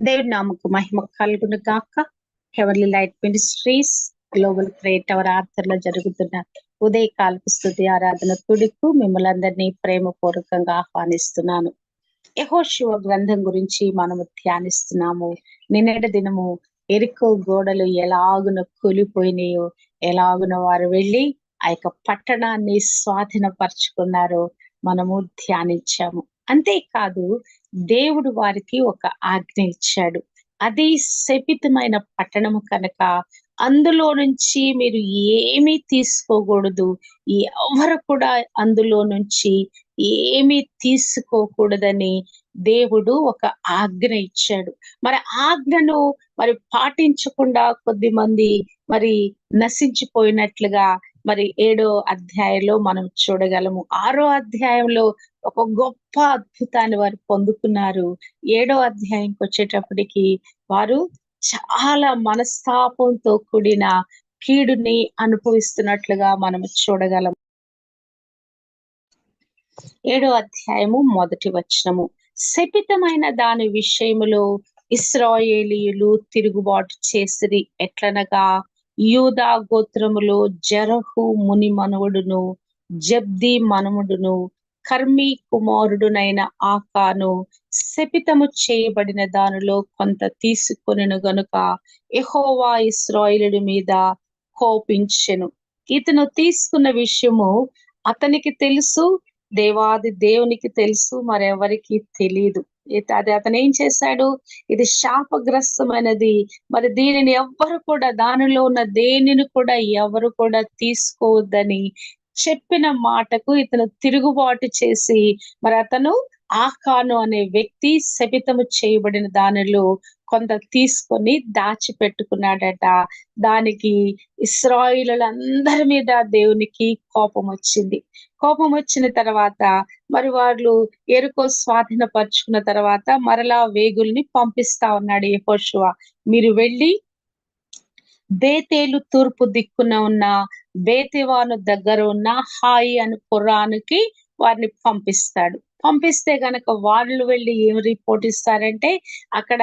దేవుడి నామకు మహిమ కలుగును గాక. Heavenly light ministries global create our ఆర్థర్లో జరుగుతున్న ఉదయకాలపు స్థుతి ఆరాధన తుడికు మిమ్మల్ని అందరినీ ప్రేమపూర్వకంగా ఆహ్వానిస్తున్నాను. యహోశివ గ్రంథం గురించి మనము ధ్యానిస్తున్నాము. నిన్నటి దినము ఎరుకు గోడలు ఎలాగున కూలిపోయినాయో ఎలాగున వారు వెళ్ళి ఆ యొక్క పట్టణాన్ని స్వాధీనపరుచుకున్నారో మనము ధ్యానించాము. అంతేకాదు దేవుడు వారికి ఒక ఆజ్ఞ ఇచ్చాడు. అది శపితమైన పట్టణము కనుక అందులో నుంచి మీరు ఏమీ తీసుకోకూడదు. ఎవరు కూడా అందులో నుంచి ఏమీ తీసుకోకూడదని దేవుడు ఒక ఆజ్ఞ ఇచ్చాడు. మరి ఆజ్ఞను మరి పాటించకుండా కొద్ది మంది మరి నశించిపోయినట్లుగా మరి ఏడో అధ్యాయంలో మనం చూడగలము. ఆరో అధ్యాయంలో ఒక గొప్ప అద్భుతాన్ని వారు పొందుకున్నారు. ఏడో అధ్యాయంకి వచ్చేటప్పటికి వారు చాలా మనస్తాపంతో కూడిన కీడుని అనుభవిస్తున్నట్లుగా మనం చూడగలం. ఏడో అధ్యాయము మొదటి వచనము. శపితమైన దాని విషయములో ఇస్రాయేలీయులు తిరుగుబాటు చేసిరి. ఎట్లనగా? యూదా గోత్రములో జరహు ముని మనవుడును జబ్ది మనముడును కర్మి కుమారుడునైన ఆకాను శపితము చేయబడిన దానిలో కొంత తీసుకొనిను గనుక ఎహోవా ఇస్రాయిలుడి మీద కోపించెను. ఇతను తీసుకున్న విషయము అతనికి తెలుసు దేవాది దేవునికి తెలుసు మరెవరికి తెలియదు అది అతను ఏం చేశాడు? ఇది శాపగ్రస్తమైనది. మరి దీనిని ఎవ్వరు కూడా దానిలో ఉన్న దేనిని కూడా ఎవరు కూడా తీసుకోవద్దని చెప్పిన మాటకు ఇతను తిరుగుబాటు చేసి మరి అతను ఆకాను అనే వ్యక్తి శపితము చేయబడిన దానిలో కొంత తీసుకొని దాచిపెట్టుకున్నాడట. దానికి ఇస్రాయిలందరి మీద దేవునికి కోపం వచ్చింది. కోపం వచ్చిన తర్వాత మరి వాళ్ళు ఎరుకో స్వాధీనపరుచుకున్న తర్వాత మరలా వేగుల్ని పంపిస్తా ఉన్నాడు యహోశువ మీరు వెళ్ళి బేతేలు తూర్పు దిక్కున ఉన్న బేతివాను దగ్గర ఉన్న హాయి అని కుర్రానికి వారిని పంపిస్తాడు. పంపిస్తే గనక వాళ్ళు వెళ్ళి ఏం రిపోర్ట్ ఇస్తారంటే అక్కడ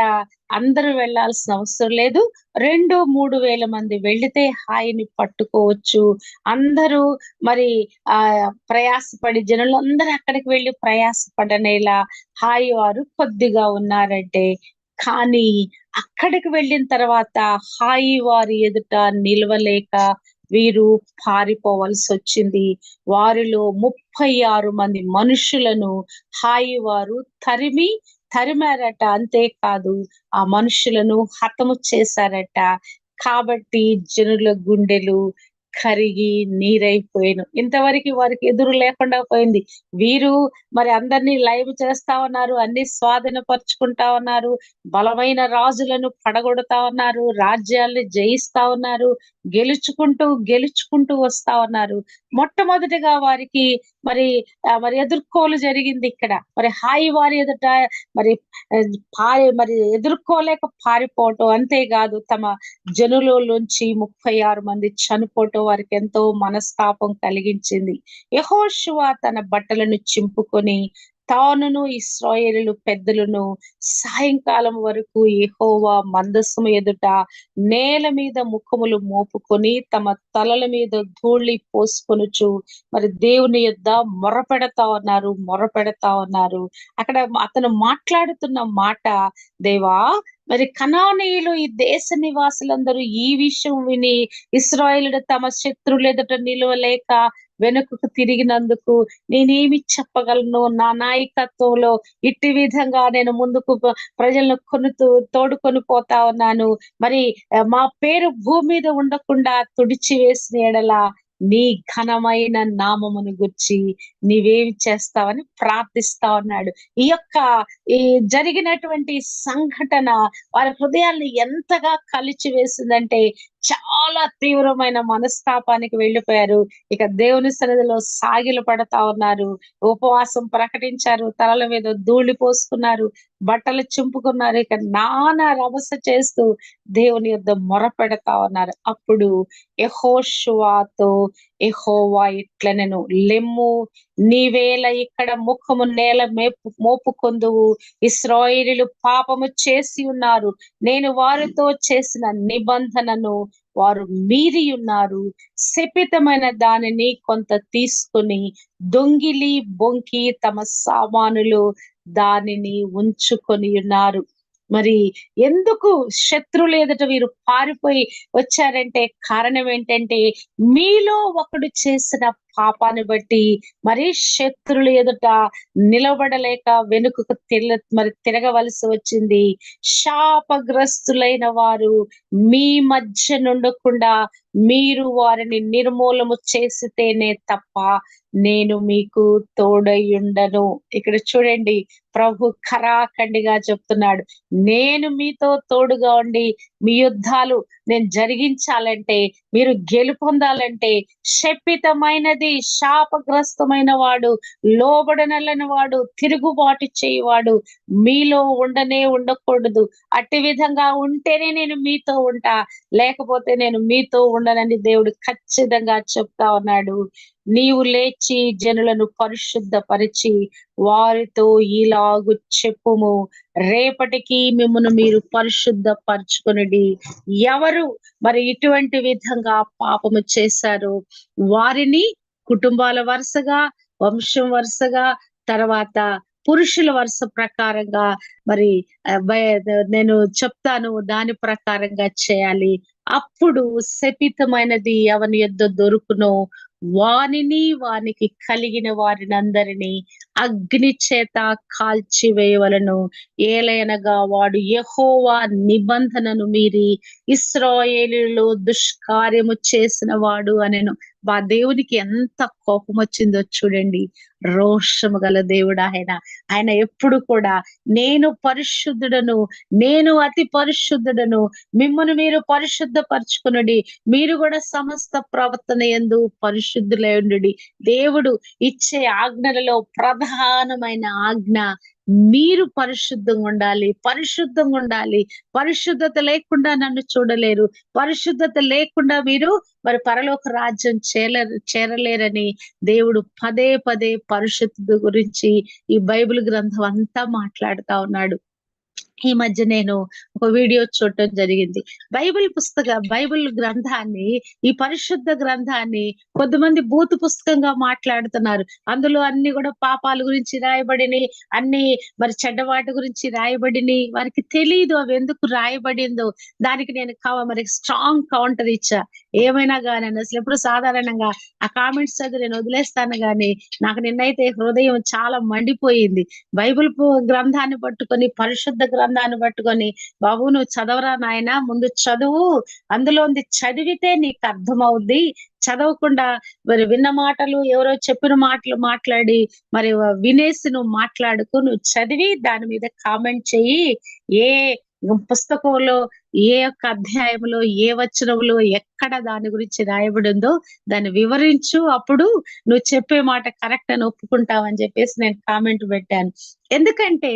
అందరూ వెళ్ళాల్సిన అవసరం లేదు. రెండు మూడు వేల మంది వెళితే హాయిని పట్టుకోవచ్చు. అందరూ మరి ఆ ప్రయాసపడి జనులు అందరూ అక్కడికి వెళ్ళి ప్రయాసపడనేలా హాయి వారు కొద్దిగా ఉన్నారంటే కానీ అక్కడికి వెళ్ళిన తర్వాత హాయి వారి ఎదుట నిలవలేక వీరు పారిపోవలసి వచ్చింది వారిలో ముప్పై ఆరు మంది మనుషులను హాయి వారు తరిమి తరిమారట. అంతేకాదు ఆ మనుషులను హతము చేశారట. కాబట్టి జనుల గుండెలు కరిగి నీరైపోయాను. ఇంతవరకు వారికి ఎదురు లేకుండా పోయింది. వీరు మరి అందరినీ లైవ్ చేస్తా ఉన్నారు అన్ని స్వాధీనపరుచుకుంటా ఉన్నారు బలమైన రాజులను పడగొడతా ఉన్నారు రాజ్యాల్ని జయిస్తా ఉన్నారు గెలుచుకుంటూ గెలుచుకుంటూ వస్తా ఉన్నారు మొట్టమొదటిగా వారికి మరి మరి ఎదుర్కోలు జరిగింది ఇక్కడ. మరి హాయి వారి ఎదుట మరి పారి మరి ఎదుర్కోలేక పారిపోవటం అంతేకాదు. తమ జనులోంచి ముప్పై ఆరు మంది చనిపోవటం వారికి ఎంతో మనస్తాపం కలిగించింది. యహోశువ తన బట్టలను చింపుకొని తానును ఇస్రాయేలు పెద్దలను సాయంకాలం వరకు ఎహోవా మందస్సు ఎదుట నేల మీద ముఖములు మోపుకొని తమ తలల మీద ధూళి పోసుకొనుచు మరి దేవుని యొద్ద మొరపెడతా ఉన్నారు మొరపెడతా ఉన్నారు. అక్కడ అతను మాట్లాడుతున్న మాట దేవా మరి కనానీయులు ఈ దేశ నివాసులందరూ ఈ విషయం విని ఇస్రాయేలుడు తమ శత్రులు ఎదుట నిలవలేక వెనుకకు తిరిగినందుకు నేనేమి చెప్పగలను? నా నాయకత్వంలో ఇట్టి విధంగా నేను ముందుకు ప్రజలను కొనుతూ తోడుకొని పోతా ఉన్నాను. మరి మా పేరు భూమి మీద ఉండకుండా తుడిచి వేసిన ఎడలా నీ ఘనమైన నామమును గుర్చి నీవేమి చేస్తావని ప్రార్థిస్తా ఉన్నాడు. ఈ యొక్క ఈ జరిగినటువంటి సంఘటన వారి హృదయాల్ని ఎంతగా కలిచి వేసిందంటే చాలా తీవ్రమైన మనస్తాపానికి వెళ్ళిపోయారు. ఇక దేవుని సన్నిధిలో సాగిలు పడతా ఉన్నారు. ఉపవాసం ప్రకటించారు. తలల మీద ధూళి పోసుకున్నారు. బట్టలు చింపుకున్నారు. ఇక నానా రభస చేస్తూ దేవుని యొద్ద మొరపెడతా ఉన్నారు. అప్పుడు ఎహోషువాతో ఎహోవా ఇట్ల నేను లెమ్ము నీవేళ ఇక్కడ ముఖము నేల మేపు మోపుకొందువు. ఇస్రాయిలు పాపము చేసి ఉన్నారు. నేను వారితో చేసిన నిబంధనను వారు మీరి ఉన్నారు. శపితమైన దానిని కొంత తీసుకుని దొంగిలి బొంకి తమ సామానులు దానిని ఉంచుకొని ఉన్నారు. మరి ఎందుకు శత్రులు ఎదుట వీరు పారిపోయి వచ్చారంటే కారణం ఏంటంటే మీలో ఒకడు చేసిన పాపాన్ని బట్టి మరి శత్రుల ఎదుట నిలబడలేక వెనుకకు తిరగ మరి తిరగవలసి వచ్చింది. శాపగ్రస్తులైన వారు మీ మధ్య నుండకుండా మీరు వారిని నిర్మూలము చేసితేనే తప్ప నేను మీకు తోడయుండను ఇక్కడ చూడండి ప్రభు ఖరాఖండిగా చెప్తున్నాడు. నేను మీతో తోడుగా ఉండి మీ యుద్ధాలు నేను జరిగించాలంటే మీరు గెలుపొందాలంటే శపితమైనది శాపగ్రస్తమైన వాడు లోబడనలని వాడు తిరుగుబాటు చేయవాడు మీలో ఉండనే ఉండకూడదు. అట్టి విధంగా ఉంటేనే నేను మీతో ఉంటా లేకపోతే నేను మీతో ఉండాలని దేవుడు ఖచ్చితంగా చెప్తా ఉన్నాడు. నీవు లేచి జనులను పరిశుద్ధపరిచి వారితో ఇలాగు చెప్పుము. రేపటికి మిమ్మల్ని మీరు పరిశుద్ధపరచుకునడి. ఎవరు మరి ఇటువంటి విధంగా పాపము చేశారు వారిని కుటుంబాల వరుసగా వంశం వరుసగా తర్వాత పురుషుల వరుస ప్రకారంగా మరి నేను చెప్తాను దాని ప్రకారంగా చేయాలి. అప్పుడు శపితమైనది అవని యొద్ద దొరుకునో వానిని వానికి కలిగిన వారినందరినీ అగ్ని చేత కాల్చివేయవలను. ఏలైనగా వాడు యహోవా నిబంధనను మీరి ఇస్రాయేలీలో దుష్కార్యము చేసిన వాడు అనేను. మా దేవునికి ఎంత కోపం వచ్చిందో చూడండి. రోషము గల దేవుడు ఆయన. ఆయన ఎప్పుడు కూడా నేను పరిశుద్ధుడను నేను అతి పరిశుద్ధుడను మిమ్మల్ని మీరు పరిశుద్ధపరచుకునడి. మీరు కూడా సమస్త ప్రవర్తన ఎందు పరిశు ఉండుడి దేవుడు ఇచ్చే ఆజ్ఞలలో ప్రధానమైన ఆజ్ఞ మీరు పరిశుద్ధంగా ఉండాలి పరిశుద్ధంగా ఉండాలి. పరిశుద్ధత లేకుండా నన్ను చూడలేరు. పరిశుద్ధత లేకుండా మీరు మరి పరలోక రాజ్యం చేర చేరలేరని దేవుడు పదే పదే పరిశుద్ధి గురించి ఈ బైబిల్ గ్రంథం అంతా మాట్లాడుతా ఉన్నాడు. ఈ మధ్య నేను ఒక వీడియో చూడటం జరిగింది. బైబిల్ పుస్తక బైబిల్ గ్రంథాన్ని ఈ పరిశుద్ధ గ్రంథాన్ని కొంతమంది బూతు పుస్తకంగా మాట్లాడుతున్నారు. అందులో అన్ని కూడా పాపాల గురించి రాయబడిని అన్ని మరి చెడ్డవాటి గురించి రాయబడిని వారికి తెలియదు అవి ఎందుకు రాయబడిందో. దానికి నేను మరి స్ట్రాంగ్ కౌంటర్ ఇచ్చా. ఏమైనా కానీ అసలు ఎప్పుడు సాధారణంగా ఆ కామెంట్స్ చదివి నేను వదిలేస్తాను కానీ నాకు నిన్నైతే హృదయం చాలా మండిపోయింది. బైబిల్ గ్రంథాన్ని పట్టుకొని పరిశుద్ధ గ్రంథాన్ని పట్టుకొని బాబు నువ్వు చదవరా నాయన? ముందు చదువు. అందులో చదివితే నీకు అర్థమవుద్ది. చదవకుండా మరి విన్న మాటలు ఎవరో చెప్పిన మాటలు మాట్లాడి మరి వినేసి నువ్వు మాట్లాడుకు. నువ్వు చదివి దాని మీద కామెంట్ చెయ్యి. ఏ పుస్తకంలో ఏ యొక్క అధ్యాయంలో ఏ వచనంలో ఎక్కడ దాని గురించి రాయబడిందో దాన్ని వివరించు. అప్పుడు నువ్వు చెప్పే మాట కరెక్ట్ అని ఒప్పుకుంటావని చెప్పేసి నేను కామెంట్ పెట్టాను. ఎందుకంటే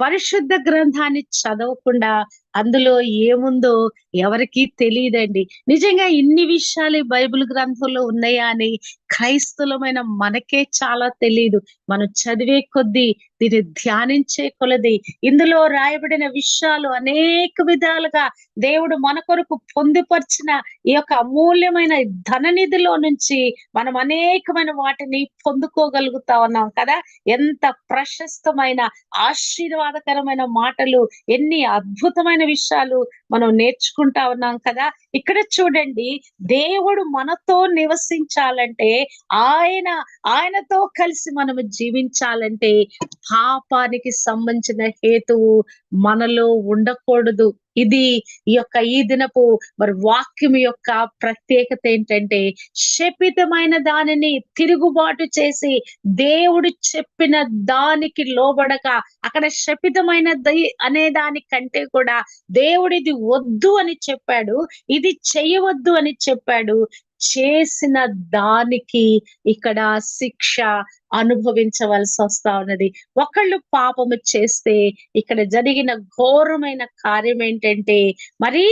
పరిశుద్ధ గ్రంథాన్ని చదవకుండా అందులో ఏముందో ఎవరికీ తెలియదండి. నిజంగా ఇన్ని విషయాలు బైబిల్ గ్రంథంలో ఉన్నాయా అని క్రైస్తులమైన మనకే చాలా తెలియదు మనం చదివే కొద్దీ దీన్ని ధ్యానించే కొలది ఇందులో రాయబడిన విషయాలు అనేక విధాలుగా దేవుడు మన కొరకు పొందుపరిచిన ఈ యొక్క అమూల్యమైన ధననిధిలో నుంచి మనం అనేకమైన వాటిని పొందుకోగలుగుతా ఉన్నాం కదా. ఎంత ప్రశస్తమైన ఆశీర్వాదకరమైన మాటలు ఎన్ని అద్భుతమైన విషయాలు మనం నేర్చుకుంటా ఉన్నాం కదా. ఇక్కడ చూడండి దేవుడు మనతో నివసించాలంటే ఆయన ఆయనతో కలిసి మనము జీవించాలంటే పాపానికి సంబంధించిన హేతువు మనలో ఉండకూడదు. ఇది ఈ యొక్క ఈ దినపు మరి వాక్యం యొక్క ప్రత్యేకత ఏంటంటే శపితమైన దానిని తిరుగుబాటు చేసి దేవుడు చెప్పిన దానికి లోబడక అక్కడ శపితమైన అనే దానికంటే కూడా దేవుడు ఇది వద్దు అని చెప్పాడు ఇది చేయవద్దు అని చెప్పాడు. చేసిన దానికి ఇక్కడ శిక్ష అనుభవించవలసి వస్తా ఉన్నది. ఒకళ్ళు పాపము చేస్తే ఇక్కడ జరిగిన ఘోరమైన కార్యం ఏంటంటే మరి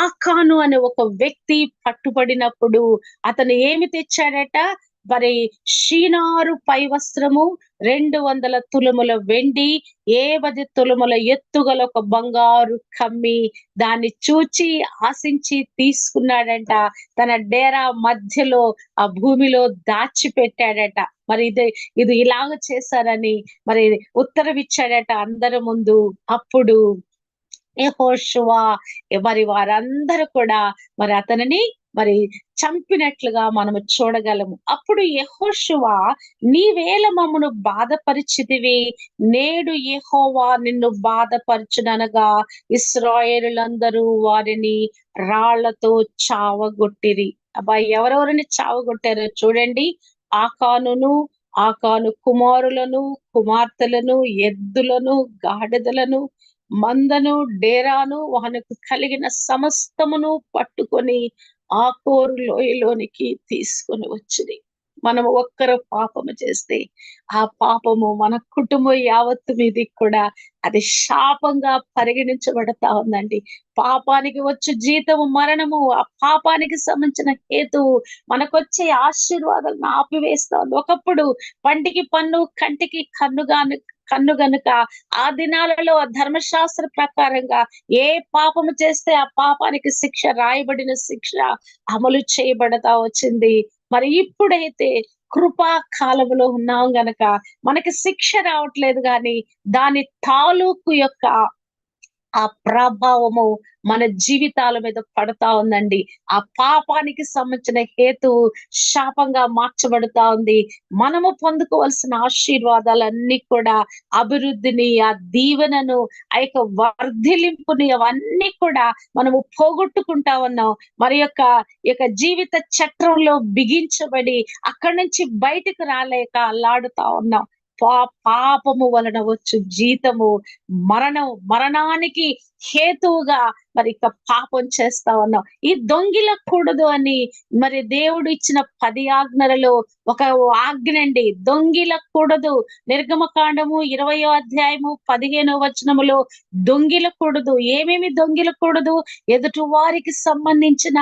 ఆకాను అనే ఒక వ్యక్తి పట్టుబడినప్పుడు అతను ఏమి తెచ్చాడట? మరి షీనారు పై వస్త్రము రెండు వందల తులుముల వెండి ఏ పది ఎత్తుగల ఒక బంగారు కమ్మి దాన్ని చూచి ఆశించి తీసుకున్నాడంట. తన డేరా మధ్యలో ఆ భూమిలో దాచిపెట్టాడట. మరి ఇది ఇది ఇలాగ చేశారని మరి ఉత్తరవిచ్చాడట అందరి ముందు. అప్పుడు యెహోషువ మరి వారందరూ కూడా మరి అతనిని మరి చంపినట్లుగా మనము చూడగలము. అప్పుడు యెహోషువ నీవేల మమ్మను బాధపరిచితివి. నేడు యెహోవా నిన్ను బాధపరచుననగా ఇస్రాయేలులందరూ వారిని రాళ్ళతో చావగొట్టిరి. అబ్బాయి ఎవరెవరిని చావగొట్టారో చూడండి. ఆకానును ఆకాను కుమారులను కుమార్తెలను ఎద్దులను గాడిదలను మందను డేరాను వానకు కలిగిన సమస్తమును పట్టుకొని ఆ కోరు లోయలోనికి తీసుకొని వచ్చింది మనం ఒక్కరు పాపము చేస్తే ఆ పాపము మన కుటుంబం యావత్తు మీది కూడా అది శాపంగా పరిగణించబడతా ఉందండి. పాపానికి వచ్చే జీతము మరణము ఆ పాపానికి సంబంధించిన హేతువు మనకొచ్చే ఆశీర్వాదాలను ఆపివేస్తా ఉంది. ఒకప్పుడు పంటికి పన్ను కంటికి కన్నుగాను కన్ను గనుక ఆ దినాలలో ధర్మశాస్త్ర ప్రకారంగా ఏ పాపము చేస్తే ఆ పాపానికి శిక్ష రాయబడిన శిక్ష అమలు చేయబడతా వచ్చింది. మరి ఇప్పుడైతే కృపా కాలములో ఉన్నాం గనక మనకి శిక్ష రావట్లేదు కానీ దాని తాలూకు యొక్క ఆ ప్రభావము మన జీవితాల మీద పడతా ఉందండి. ఆ పాపానికి సంబంధించిన హేతు శాపంగా మార్చబడుతా ఉంది. మనము పొందుకోవాల్సిన ఆశీర్వాదాలన్నీ కూడా అభివృద్ధిని ఆ దీవెనను ఆ యొక్క వర్ధిలింపుని అవన్నీ కూడా మనము పోగొట్టుకుంటా ఉన్నాం. మరి యొక్క ఈ యొక్క జీవిత చక్రంలో బిగించబడి అక్కడి నుంచి బయటకు రాలేక అల్లాడుతా ఉన్నాం. పా పాపము వలన వచ్చు జీతము మరణం మరణానికి హేతువుగా మరి ఇక పాపం చేస్తా ఉన్నాం ఈ దొంగిలకూడదు అని మరి దేవుడు ఇచ్చిన పది ఆజ్ఞలలో ఒక ఆజ్ఞ అండి దొంగిలకూడదు. నిర్గమకాండము ఇరవయో అధ్యాయము పదిహేనో వచనములో దొంగిలకూడదు. ఏమేమి దొంగిలకూడదు? ఎదుటి వారికి సంబంధించిన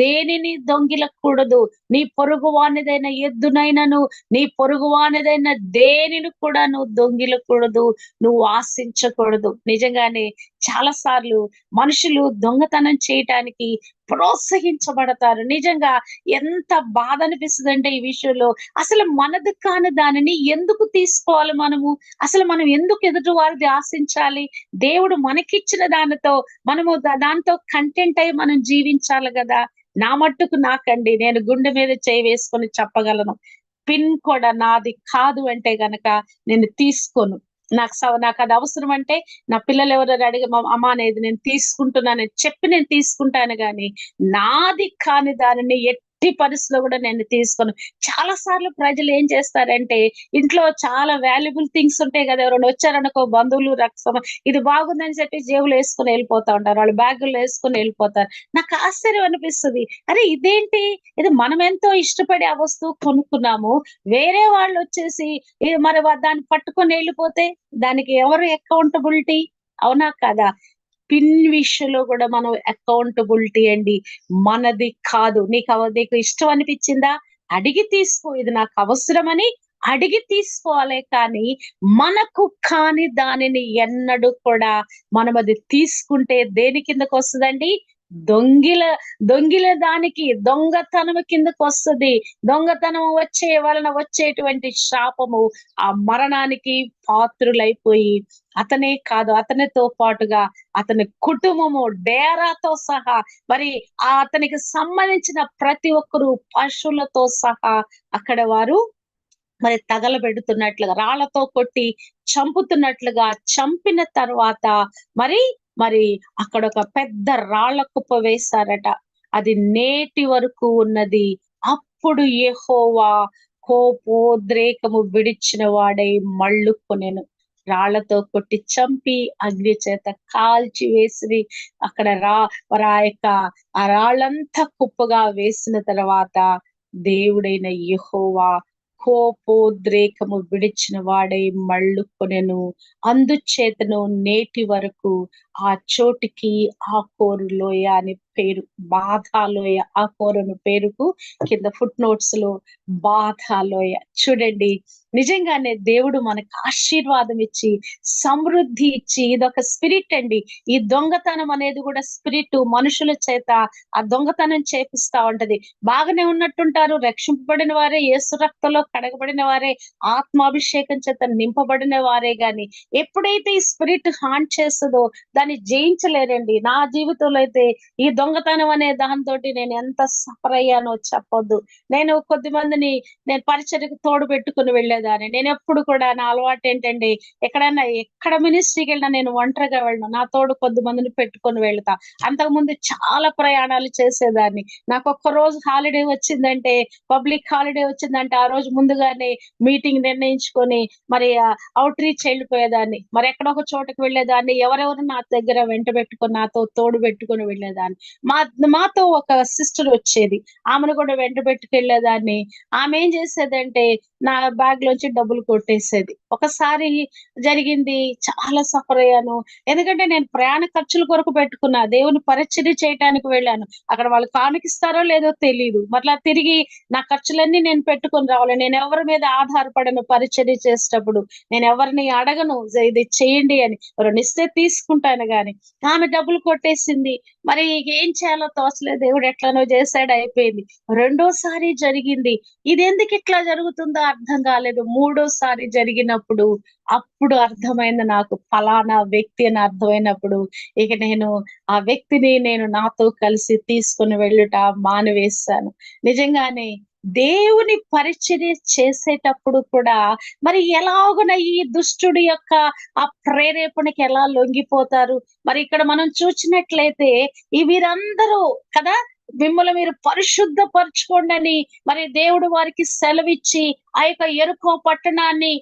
దేనిని దొంగిలకూడదు? నీ పొరుగు వానిదైన ఎద్దునైనను నీ పొరుగు వానిదైన దేనిని కూడా నువ్వు దొంగిలకూడదు. నువ్వు ఆశించకూడదు. నిజంగానే చాలా సార్లు మనుషులు దొంగతనం చేయటానికి ప్రోత్సహించబడతారు. నిజంగా ఎంత బాధ అనిపిస్తుందంటే ఈ విషయంలో. అసలు మనది కాని దానిని ఎందుకు తీసుకోవాలి మనము? అసలు మనం ఎందుకు ఎదుటి వారిది ఆశించాలి? దేవుడు మనకిచ్చిన దానితో మనము దాంతో కంటెంట్ అయి మనం జీవించాలి కదా. నా మట్టుకు నాకండి. నేను గుండె మీద చేయి వేసుకొని చెప్పగలను. పిన్ కూడా నాది కాదు అంటే గనక నేను తీసుకోను. నాకు నాకు అది అవసరం అంటే నా పిల్లలు ఎవరైనా అడిగి అమ్మ అనేది నేను తీసుకుంటున్నానని చెప్పి నేను తీసుకుంటాను కానీ నాది కాని దానిని ఎట్టి పరిస్థితిలో కూడా నేను తీసుకోను. చాలా సార్లు ప్రజలు ఏం చేస్తారంటే ఇంట్లో చాలా వాల్యుబుల్ థింగ్స్ ఉంటాయి కదా ఎవరైనా వచ్చారనుకో బంధువులు రక్తం ఇది బాగుందని చెప్పి జేబులు వేసుకుని వెళ్ళిపోతా ఉంటారు. వాళ్ళు బ్యాగులు వేసుకుని వెళ్ళిపోతారు. నాకు ఆశ్చర్యం అనిపిస్తుంది. అరే ఇదేంటి? ఇది మనం ఎంతో ఇష్టపడి ఆ వస్తువు కొనుక్కున్నాము. వేరే వాళ్ళు వచ్చేసి ఇది మరి దాన్ని పట్టుకొని వెళ్ళిపోతే దానికి ఎవరు అకౌంటబిలిటీ అవునా కదా? పిన్ విషయంలో కూడా మనం అకౌంటబిలిటీ అండి. మనది కాదు. నీకు నీకు ఇష్టం అనిపించిందా? అడిగి తీసుకో. ఇది నాకు అవసరమని అడిగి తీసుకోవాలి కానీ మనకు కాని దానిని ఎన్నడూ కూడా మనం అది తీసుకుంటే దేని కిందకు వస్తుందండి? దొంగిల దొంగిల దానికి దొంగతనం కిందకు వస్తుంది దొంగతనం వచ్చే వలన వచ్చేటువంటి శాపము ఆ మరణానికి పాత్రులైపోయి అతనే కాదు అతనితో పాటుగా అతని కుటుంబము డేరాతో సహా మరి ఆ అతనికి సంబంధించిన ప్రతి ఒక్కరు పశువులతో సహా అక్కడ వారు మరి తగలబెడుతున్నట్లుగా రాళ్ళతో కొట్టి చంపుతున్నట్లుగా చంపిన తర్వాత మరి మరి అక్కడ ఒక పెద్ద రాళ్ళ కుప్ప వేశారట. అది నేటి వరకు ఉన్నది. అప్పుడు యెహోవా కోపోద్రేకము విడిచిన వాడై మళ్ళుకొనెను. రాళ్ళతో కొట్టి చంపి అగ్ని చేత కాల్చి వేసి అక్కడ రా మరి ఆ యొక్క ఆ రాళ్ళంతా కుప్పగా వేసిన తర్వాత దేవుడైన యెహోవా కోపోద్రేకము విడిచిన వాడై మళ్ళు కొనెను అందుచేతను నేటి వరకు ఆ చోటికి ఆ కోరులోయ అని పేరు. బాధాలోయ ఆ కోరను పేరుకు కింద ఫుట్ నోట్స్లో బాధాలోయ. చూడండి నిజంగానే దేవుడు మనకు ఆశీర్వాదం ఇచ్చి సమృద్ధి ఇచ్చి ఇదొక స్పిరిట్ అండి. ఈ దొంగతనం అనేది కూడా స్పిరిట్ మనుషుల చేత ఆ దొంగతనం చేపిస్తా ఉంటది. బాగానే ఉన్నట్టుంటారు రక్షింపబడిన వారే యేసు రక్తంలో కడగబడిన వారే ఆత్మాభిషేకం చేత నింపబడిన వారే గాని ఎప్పుడైతే ఈ స్పిరిట్ హాన్ చేస్తుందో దాన్ని జయించలేరండి. నా జీవితంలో అయితే ఈ దొంగతనం అనే దాంతో నేను ఎంత సఫర్ అయ్యానో చెప్పొద్దు. నేను కొద్ది మందిని నేను పరిచయకు తోడు పెట్టుకుని వెళ్ళేదాన్ని. నేను ఎప్పుడు కూడా నా అలవాటు ఏంటండి ఎక్కడైనా ఎక్కడ మినిస్ట్రీకి వెళ్ళినా నేను ఒంటరిగా వెళ్ళను. నా తోడు కొద్ది మందిని పెట్టుకొని వెళ్తా. అంతకు ముందు చాలా ప్రయాణాలు చేసేదాన్ని. నాకు ఒక్క రోజు హాలిడే వచ్చిందంటే పబ్లిక్ హాలిడే వచ్చిందంటే ఆ రోజు ముందుగానే మీటింగ్ నిర్ణయించుకొని మరి అవుట్ రీచ్ వెళ్ళిపోయేదాన్ని. మరి ఎక్కడ ఒక చోటకి వెళ్ళేదాన్ని. ఎవరెవరు నా దగ్గర వెంట పెట్టుకొని నాతో తోడు పెట్టుకొని వెళ్ళేదాన్ని. మా మాతో ఒక సిస్టర్ వచ్చేది. ఆమెను కూడా వెంట పెట్టుకెళ్ళేదాన్ని. ఆమె ఏం చేసేదంటే నా బ్యాగ్ లోంచి డబ్బులు కొట్టేసేది. ఒకసారి జరిగింది చాలా సఫర్ అయ్యాను. ఎందుకంటే నేను ప్రయాణ ఖర్చుల కొరకు పెట్టుకున్నా. దేవుని పరిచర్య చేయడానికి వెళ్ళాను. అక్కడ వాళ్ళు కానుకిస్తారో లేదో తెలియదు మరలా తిరిగి నా ఖర్చులన్నీ నేను పెట్టుకుని రావాలి. నేను ఎవరి మీద ఆధారపడను పరిచర్య చేసేటప్పుడు. నేను ఎవరిని అడగను ఇది చేయండి అని. ఎవరు ఇస్తే తీసుకుంటాను గాని. ఆమె డబ్బులు కొట్టేసింది. మరి ఏం చేయాలో తోచలేదు దేవుడు ఎట్లనో చేశాడు అయిపోయింది. రెండోసారి జరిగింది. ఇది ఎందుకు ఇట్లా జరుగుతుందో అర్థం కాలేదు. మూడోసారి జరిగినప్పుడు అప్పుడు అర్థమైంది నాకు. ఫలానా వ్యక్తి అని అర్థమైనప్పుడు ఇక నేను ఆ వ్యక్తిని నేను నాతో కలిసి తీసుకుని వెళ్ళుట మానివేశాను. నిజంగానే దేవుని పరిచర్య చేసేటప్పుడు కూడా మరి ఎలాగున ఈ దుష్టుడి యొక్క ఆ ప్రేరేపణకి ఎలా లొంగిపోతారు? మరి ఇక్కడ మనం చూసినట్లయితే ఈ వీరందరూ కదా మిమ్మల్ని మీరు పరిశుద్ధపరచుకోండి అని మరి దేవుడు వారికి సెలవిచ్చి ఆ యొక్క ఎరుకో పట్టణాన్ని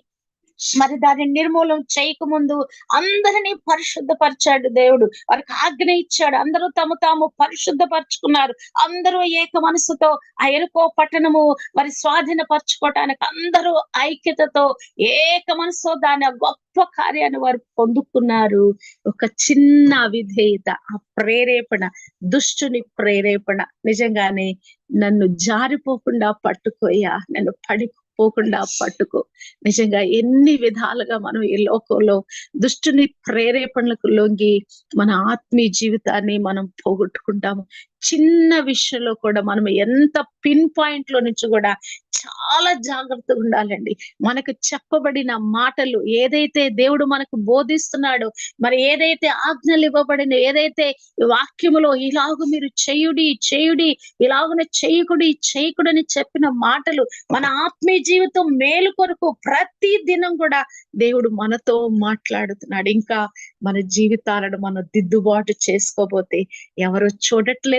మరి దాన్ని నిర్మూలం చేయకముందు అందరినీ పరిశుద్ధపరిచాడు దేవుడు. వారికి ఆజ్ఞ ఇచ్చాడు. అందరూ తమ తాము పరిశుద్ధపరచుకున్నారు. అందరూ ఏక మనసుతో ఆ ఎరుకో పట్టణము మరి స్వాధీనపరచుకోవటానికి అందరూ ఐక్యతతో ఏక మనసుతో దాని గొప్ప కార్యాన్ని వారు పొందుకున్నారు. ఒక చిన్న విధేయత ఆ ప్రేరేపణ దుష్టుని ప్రేరేపణ. నిజంగానే నన్ను జారిపోకుండా పట్టుకోయా? నన్ను పడి పోకుండా పట్టుకో. నిజంగా ఎన్ని విధాలుగా మనం ఈ లోకంలో దుష్టుని ప్రేరేపణలకు లొంగి మన ఆత్మీయ జీవితాన్ని మనం పోగొట్టుకుంటాము. చిన్న విషయంలో కూడా మనం ఎంత పిన్ పాయింట్లో నుంచి కూడా చాలా జాగ్రత్తగా ఉండాలండి. మనకు చెప్పబడిన మాటలు ఏదైతే దేవుడు మనకు బోధిస్తున్నాడో మరి ఏదైతే ఆజ్ఞలు ఇవ్వబడిన ఏదైతే వాక్యములో ఇలాగ మీరు చేయుడి చేయుడి ఇలాగున చేయకుడి చేయకుడని చెప్పిన మాటలు మన ఆత్మీయ జీవితం మేలు కొరకు ప్రతి దినం కూడా దేవుడు మనతో మాట్లాడుతున్నాడు. ఇంకా మన జీవితాలను మనం దిద్దుబాటు చేసుకోబోతే ఎవరు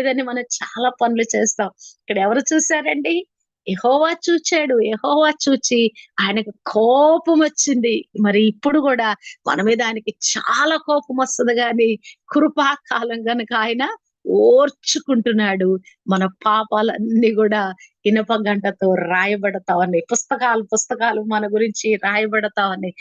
లేదని మనం చాలా పనులు చేస్తాం. ఇక్కడ ఎవరు చూసారండి ఎహోవా చూచాడు. ఎహోవా చూచి ఆయనకు కోపం వచ్చింది. మరి ఇప్పుడు కూడా మన మీద ఆయనకి చాలా కోపం వస్తుంది కానీ కృపాకాలం కనుక ఆయన ఓర్చుకుంటున్నాడు. మన పాపాలన్నీ కూడా ఇనప గంటతో రాయబడతావని పుస్తకాలు పుస్తకాలు మన గురించి రాయబడతావని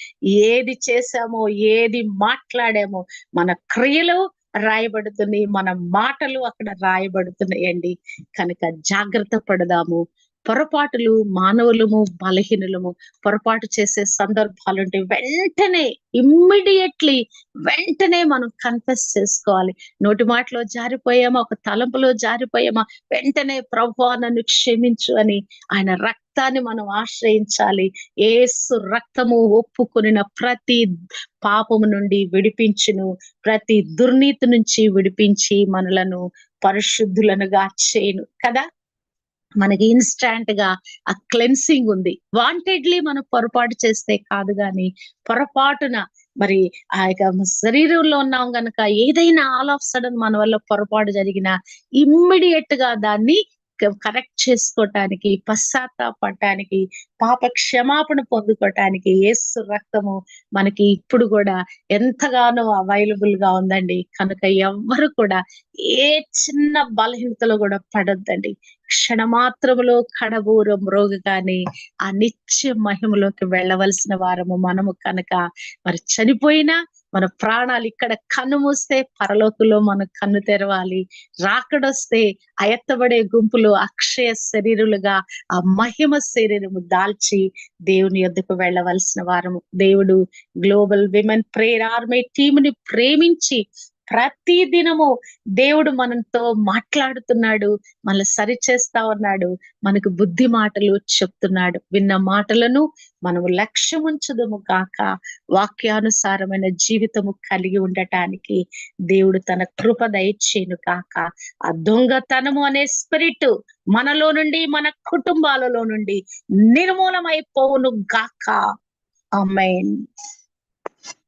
ఏది చేశామో ఏది మాట్లాడామో మన క్రియలు రాయబడుతున్నాయి. మన మాటలు అక్కడ రాయబడుతున్నాయండి. కనుక జాగ్రత్త పడదాము. పొరపాటులు మానవులము బలహీనులము పొరపాటు చేసే సందర్భాలు ఉంటే వెంటనే ఇమ్మీడియట్లీ వెంటనే మనం కన్ఫెస్ చేసుకోవాలి. నోటి మాటలో జారిపోయామా? ఒక తలంపులో జారిపోయామా? వెంటనే ప్రభు నన్ను క్షమించు అని ఆయన రక్తాన్ని మనం ఆశ్రయించాలి. ఏసు రక్తము ఒప్పుకొనిన ప్రతి పాపము నుండి విడిపించును. ప్రతి దుర్నీతి నుంచి విడిపించి మనలను పరిశుద్ధులనుగా చేయను. కదా? మనకి ఇన్స్టాంట్గా ఆ క్లెన్సింగ్ ఉంది. వాంటెడ్లీ మనం పొరపాటు చేస్తే కాదు గాని పొరపాటున మరి ఆ యొక్క శరీరంలో ఉన్నాం గనక ఏదైనా ఆల్ ఆఫ్ సడన్ మన వల్ల పొరపాటు జరిగిన ఇమ్మీడియట్గా దాన్ని కరెక్ట్ చేసుకోవటానికి పశ్చాత్తాపడటానికి పాప క్షమాపణ పొందుకోవటానికి ఏసు రక్తము మనకి ఇప్పుడు కూడా ఎంతగానో అవైలబుల్గా ఉందండి. కనుక ఎవ్వరు కూడా ఏ చిన్న బలహీనతలో కూడా పడొద్దండి. క్షణమాత్రములో కడబూరం రోగగానే ఆ నిత్య మహిమలోకి వెళ్ళవలసిన వారము మనము కనుక. మరి చనిపోయినా మన ప్రాణాలు ఇక్కడ కన్ను మూస్తే పరలోకంలో మన కన్ను తెరవాలి. రాకడొస్తే అయత్తబడే గుంపులు అక్షయ శరీరులుగా ఆ మహిమ శరీరము దాల్చి దేవుని యొద్దకు వెళ్ళవలసిన వారము. దేవుడు గ్లోబల్ విమెన్ ప్రేయర్ ఆర్మీ టీముని ప్రేమించి ప్రతి దినము దేవుడు మనతో మాట్లాడుతున్నాడు మనల్ని సరిచేస్తా ఉన్నాడు మనకు బుద్ధి మాటలు చెప్తున్నాడు. విన్న మాటలను మనము లక్ష్యముంచదము కాక వాక్యానుసారమైన జీవితము కలిగి ఉండటానికి దేవుడు తన కృప దయచేను కాక ఆ దొంగతనము అనే స్పిరిట్ మనలో నుండి మన కుటుంబాలలో నుండి నిర్మూలమైపోవును గాక. అమ్మాయి